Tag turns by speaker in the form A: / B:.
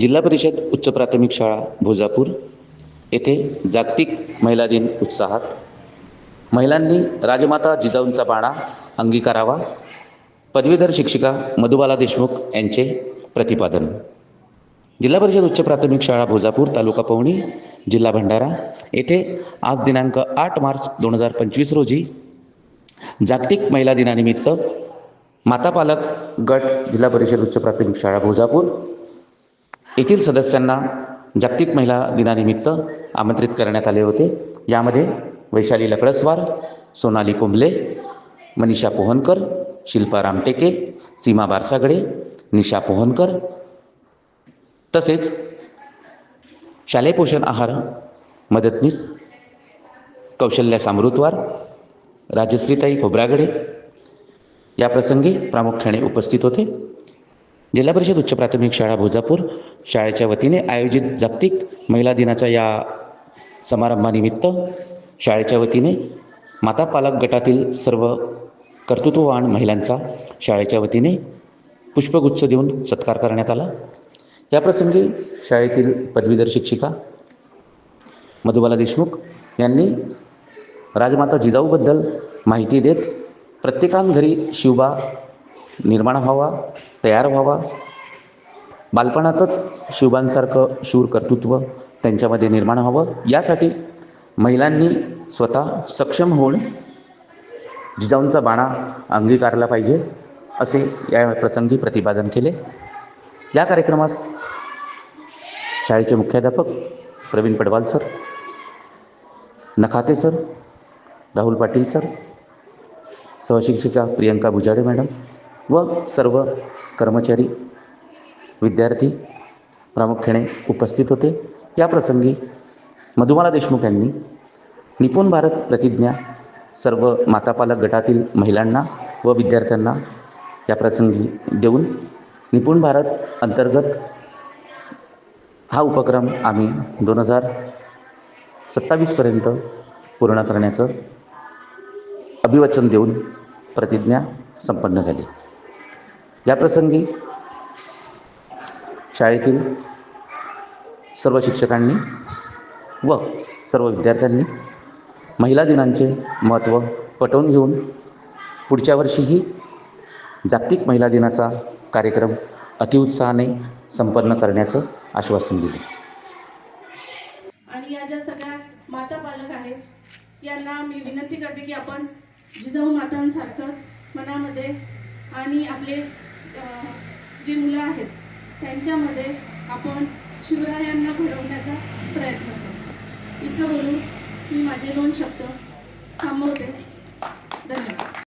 A: जिल्हा परिषद उच्च प्राथमिक शाळा भोजापूर. येथे जागतिक महिला दिन उत्साहात. महिलांनी राजमाता जिजाऊंचा बाणा अंगीकारावा. पदवीधर शिक्षिका मधुबाला देशमुख यांचे प्रतिपादन. जिल्हा परिषद उच्च प्राथमिक शाळा भोजापूर तालुका पवणी जिल्हा भंडारा. येथे आज दिनांक आठ मार्च दोन हजार पंचवीस रोजी जागतिक महिला दिनानिमित्त माता पालक गट जिल्हा परिषद उच्च प्राथमिक शाळा भोजापूर. येथील सदस्यांना जागतिक महिला दिनानिमित्त आमंत्रित करण्यात आले होते. यामध्ये वैशाली लकडसवार सोनाली कुंबले मनीषा पोहनकर शिल्पा रामटेके सीमा बारसागडे निशा पोहनकर तसेच शालेय पोषण आहार मदतनीस कौशल्या सामृतवार राजश्रीताई खोब्रागडे या प्रसंगी प्रामुख्याने उपस्थित होते. जिल्हा परिषद उच्च प्राथमिक शाळा भोजापूर शाळेच्या वतीने आयोजित जागतिक महिला दिनाच्या या समारंभानिमित्त शाळेच्या वतीने माता पालक गटातील सर्व कर्तृत्ववान महिलांचा शाळेच्या वतीने पुष्पगुच्छ देऊन सत्कार करण्यात आला. याप्रसंगी शाळेतील पदवीधर शिक्षिका मधुबाला देशमुख यांनी राजमाता जिजाऊबद्दल माहिती देत प्रत्येकान घरी शिवबा निर्माण व्हावा तयार व्हावा. बालपणातच शिवबांसारखं शूर कर्तृत्व त्यांच्यामध्ये निर्माण व्हावं. यासाठी महिलांनी स्वतः सक्षम होऊन जिजाऊंचा बाणा अंगीकारला पाहिजे असे या प्रसंगी प्रतिपादन केले. या कार्यक्रमास शाळेचे मुख्याध्यापक Pravin Padwal sir Nakhate sir Rahul Patil sir सहशिक्षिका Priyanka Bhujade madam व सर्व कर्मचारी विद्यार्थी प्रामुख्याने उपस्थित होते. या प्रसंगी मधुमाला देशमुख यांनी निपुण भारत प्रतिज्ञा सर्व मातापालक गटातील महिलांना व विद्यार्थ्यांना या प्रसंगी देऊन निपुण भारत अंतर्गत हा उपक्रम आम्ही दोन हजार सत्तावीसपर्यंत पूर्ण करण्याचं अभिवचन देऊन प्रतिज्ञा संपन्न झाली. याप्रसंगी शाळेतील सर्व शिक्षकांनी व सर्व विद्यार्थ्यांनी महिला दिनांचे महत्त्व पटवून घेऊन पुढच्या वर्षीही जागतिक महिला दिनाचा कार्यक्रम अतिउत्साहाने संपन्न करण्याचं आश्वासन दिले.
B: आणि या ज्या सगळ्या माता पालक आहेत यांना मी विनंती करते की आपण जिजाऊ मातांसारखंच मनामध्ये आणि आपले जी मुलं आहेत त्यांच्यामध्ये आपण शिवरायांना घडवण्याचा प्रयत्न करतो इतकं बोलून मी माझे दोन शब्द थांबवते. धन्यवाद.